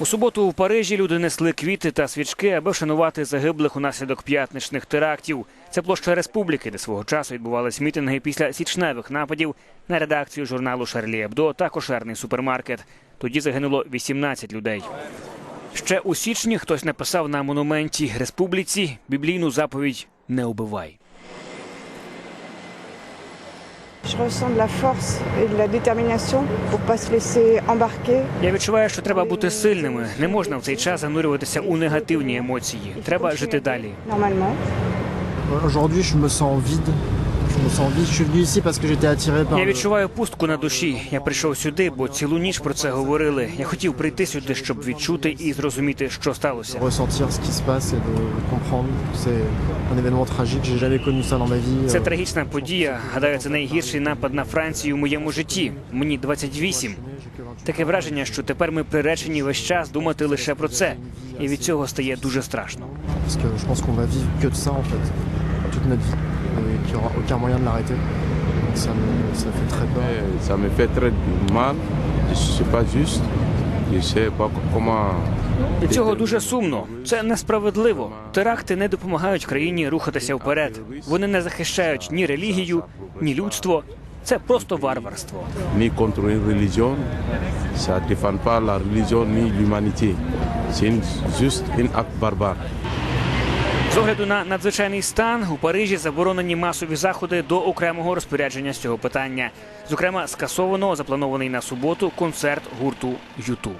У суботу у Парижі люди несли квіти та свічки, аби вшанувати загиблих унаслідок п'ятничних терактів. Це площа республіки, де свого часу відбувались мітинги після січневих нападів на редакцію журналу Шарлі Ебдо та кошерний супермаркет. Тоді загинуло 18 людей. Ще у січні хтось написав на монументі республіці біблійну заповідь Не убивай. Je ressens de la force et de la détermination pour pas se laisser embarquer. Я відчуваю, що треба бути сильними. Не можна в цей час занурюватися у негативні емоції. Треба жити далі. Normalement, Aujourd'hui, je me sens vide. Я відчуваю пустку на душі. Я прийшов сюди, бо цілу ніч про це говорили. Я хотів прийти сюди, щоб відчути і зрозуміти, що сталося. Це Euh, трагічна подія. Гадаю, це найгірший напад на Францію в моєму житті. Мені 28. j'ai 28 Таке враження, що тепер ми приречені весь час думати лише про це, і від цього стає дуже страшно. Je toute notre vie, et qu'il n'y aura aucun moyen de l'arrêter. Donc ça me, ça fait très peur. Ça me fait très mal. Pas juste. Je sais pas comment. Від цього дуже сумно. Це несправедливо. Теракти не допомагають країні рухатися вперед. Вони не захищають ні релігію, ні людство. Це просто варварство. Religion. Ça ne défend pas la religion ni l'humanité. Une- juste un acte barbare. З огляду на надзвичайний стан у Парижі заборонені масові заходи до окремого розпорядження з цього питання. Зокрема, скасовано запланований на суботу концерт гурту Юту.